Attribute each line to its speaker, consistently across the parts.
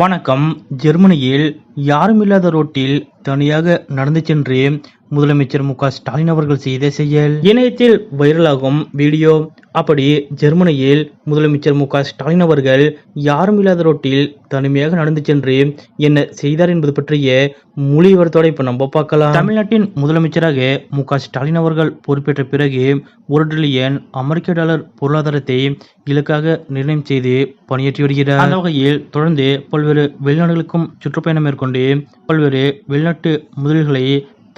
Speaker 1: வணக்கம். ஜெர்மனியில் யாருமில்லாத ரோட்டில் தனியாக நடந்து சென்று முதலமைச்சர் மு ஸ்டாலின் அவர்கள் செய்த செயல். இணையத்தில் வைரலாகும் வீடியோ. அப்படி ஜெர்மனியில் முதலமைச்சர் மு ஸ்டாலின் அவர்கள் யாரும் இல்லாத ரோட்டில் தனிமையாக நடந்து சென்று என்ன செய்தார் என்பது பற்றிய மொழிவரத்தோட இப்ப நம்ம பார்க்கலாம். தமிழ்நாட்டின் முதலமைச்சராக மு ஸ்டாலின் அவர்கள் பொறுப்பேற்ற பிறகு ஒரு டிரில்லியன் அமெரிக்க டாலர் பொருளாதாரத்தை இலக்காக நிர்ணயம் செய்து பணியாற்றி வருகிறார். அந்த வகையில் தொடர்ந்து பல்வேறு வெளிநாடுகளுக்கும் சுற்றுப்பயணம் மேற்கொண்டு பல்வேறு வெளிநாட்டு முதலீடுகளை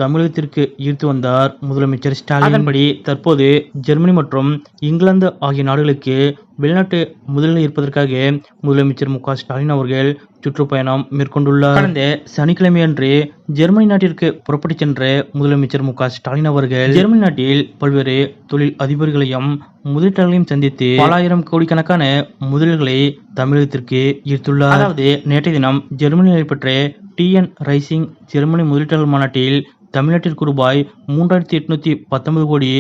Speaker 1: தமிழகத்திற்கு ஈர்த்து வந்தார் முதலமைச்சர் ஸ்டாலின். அதன்படி தற்போது ஜெர்மனி மற்றும் இங்கிலாந்து ஆகிய நாடுகளுக்கு வெளிநாட்டு முதலீடு ஈர்ப்பதற்காக முதலமைச்சர் மு ஸ்டாலின் அவர்கள் சுற்றுப்பயணம் மேற்கொண்டுள்ளார். கடந்த சனிக்கிழமையன்று ஜெர்மனி நாட்டிற்கு புறப்பட்டுச் சென்ற முதலமைச்சர் மு ஸ்டாலின் அவர்கள் ஜெர்மனி நாட்டில் பல்வேறு தொழில் அதிபர்களையும் முதலீட்டாளர்களையும் சந்தித்து பலாயிரம் கோடிக்கணக்கான முதலீடுகளை தமிழகத்திற்கு ஈர்த்துள்ளார். அதாவது நேற்றைய தினம் ஜெர்மனியில் நடைபெற்ற டிஎன் ரைசிங் ஜெர்மனி முதலீட்டாளர் மாநாட்டில் தமிழ்நாட்டிற்கு ரூபாய் மூன்றாயிரத்தி எட்நூத்தி பத்தொன்பது கோடி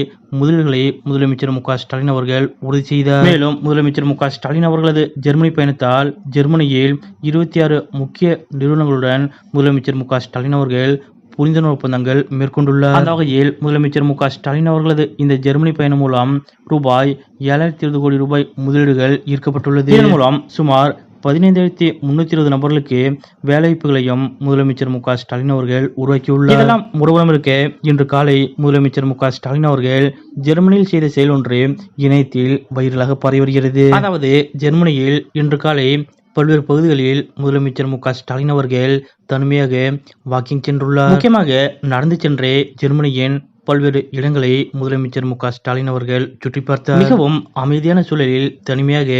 Speaker 1: முதலீடுகளை முதலமைச்சர் மு ஸ்டாலின் அவர்கள் உறுதி செய்தார். மேலும் முதலமைச்சர் மு ஸ்டாலின் அவர்களது ஜெர்மனி பயணத்தால் ஜெர்மனியில் இருபத்தி ஆறு முக்கிய நிறுவனங்களுடன் முதலமைச்சர் மு ஸ்டாலின் அவர்கள் புரிந்துணர்வு ஒப்பந்தங்கள் மேற்கொண்டுள்ளார். அந்த வகையில் முதலமைச்சர் மு ஸ்டாலின் அவர்களது இந்த ஜெர்மனி பயணம் மூலம் ரூபாய் ஏழாயிரத்தி இருபது கோடி ரூபாய் முதலீடுகள் ஈர்க்கப்பட்டுள்ளது. இதன் மூலம் சுமார் பதினைந்தாயிரத்தி முன்னூத்தி இருபது நபர்களுக்கு வேலைவாய்ப்புகளையும் முதலமைச்சர் மு க ஸ்டாலின் அவர்கள் உருவாக்கியுள்ளார். இதெல்லாம் ஒருபுறம் இருக்க. இன்று காலை முதலமைச்சர் மு க ஸ்டாலின் அவர்கள் ஜெர்மனியில் செய்த செயல் ஒன்று இணையத்தில் வைரலாக பரவி வருகிறது. அதாவது ஜெர்மனியில் இன்று காலை பல்வேறு பகுதிகளில் முதலமைச்சர் மு க ஸ்டாலின் அவர்கள் தனிமையாக வாக்கிங் சென்றுள்ளார். முக்கியமாக நடந்து சென்றே ஜெர்மனியின் பல்வேறு இடங்களை முதலமைச்சர் மு ஸ்டாலின் அவர்கள் சுற்றி பார்த்தார் மிகவும் அமைதியான சூழலில் தனிமையாக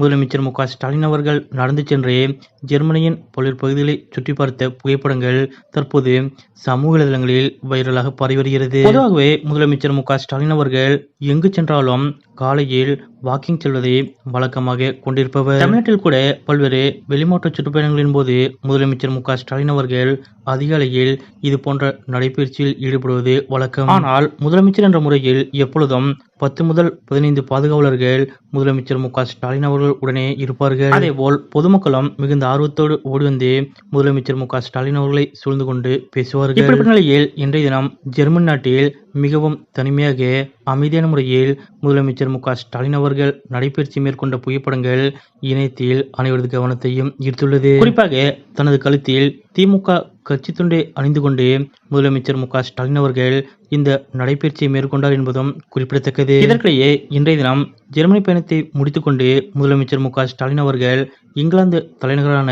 Speaker 1: முதலமைச்சர் மு ஸ்டாலின் அவர்கள் நடந்து சென்றே ஜெர்மனியின் பல்வேறு பகுதிகளை சுற்றி பார்த்த புகைப்படங்கள் தற்போது சமூக வலைதளங்களில் வைரலாக பரவி வருகிறது. பொதுவாகவே முதலமைச்சர் மு ஸ்டாலின் அவர்கள் எங்கு சென்றாலும் காலையில் வாக்கிங் செல்வதை வழக்கமாக கொண்டிருப்பவர். தமிழ்நாட்டில் கூட பல்வேறு வெளிமாற்ற சுற்றுப்பயணங்களின் போது முதலமைச்சர் மு ஸ்டாலின் அவர்கள் அதிகாலையில் இது போன்ற நடைபயிற்சியில் ஈடுபடுவது வழக்கம். ஆனால் முதலமைச்சர் என்ற முறையில் எப்பொழுதும் பத்து முதல் பதினைந்து பாதுகாவலர்கள் முதலமைச்சர் மு க ஸ்டாலின் அவர்கள் உடனே இருப்பார்கள். அதேபோல் பொதுமக்களும் மிகுந்த ஆர்வத்தோடு ஓடி வந்து முதலமைச்சர் மு க ஸ்டாலின் அவர்களை சூழ்ந்து கொண்டு பேசுவார்கள். நிலையில் இன்றைய தினம் ஜெர்மன் நாட்டில் மிகவும் தனிமையாக அமைதியான முறையில் முதலமைச்சர் மு க ஸ்டாலின் அவர்கள் நடைபயிற்சி மேற்கொண்ட புகைப்படங்கள் இணையத்தில் அனைவரது கவனத்தையும் ஈர்த்துள்ளது. குறிப்பாக தனது கழுத்தில் திமுக கட்சி துண்டை அணிந்து கொண்டு முதலமைச்சர் மு ஸ்டாலின் அவர்கள் இந்த நடைபயிற்சியை மேற்கொண்டார் என்பதும் குறிப்பிடத்தக்கது. இதற்கிடையே இன்றைய தினம் ஜெர்மனி பயணத்தை முடித்துக்கொண்டு முதலமைச்சர் மு ஸ்டாலின் அவர்கள் இங்கிலாந்து தலைநகரான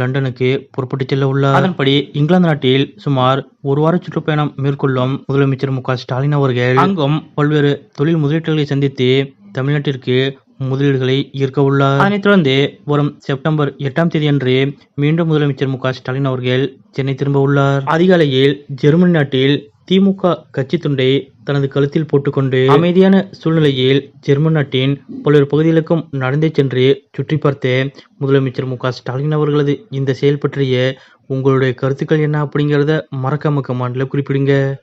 Speaker 1: லண்டனுக்கு புறப்பட்டு செல்ல உள்ளார். அதன்படி இங்கிலாந்து நாட்டில் சுமார் ஒரு வார சுற்றுப்பயணம் மேற்கொள்ளும் முதலமைச்சர் மு ஸ்டாலின் அவர்கள் அங்கும் பல்வேறு தொழில் முதலீட்டாளர்களை சந்தித்து தமிழ்நாட்டிற்கு முதலீடுகளை ஈர்க்கவுள்ளார் அதனைத் தொடர்ந்து வரும் செப்டம்பர் எட்டாம் தேதியன்று மீண்டும் முதலமைச்சர் மு க ஸ்டாலின் அவர்கள் சென்னை திரும்ப உள்ளார். அதிகாலையில் ஜெர்மனி நாட்டில் திமுக கட்சி துண்டை தனது கழுத்தில் போட்டுக்கொண்டு அமைதியான சூழ்நிலையில் ஜெர்மன் நாட்டின் பல்வேறு பகுதிகளுக்கும் நடந்தே சென்று சுற்றி பார்த்த முதலமைச்சர் மு ஸ்டாலின் அவர்களது இந்த செயல் பற்றிய உங்களுடைய கருத்துக்கள் என்ன அப்படிங்கிறத மறக்காம கமாண்டில் குறிப்பிடுங்க.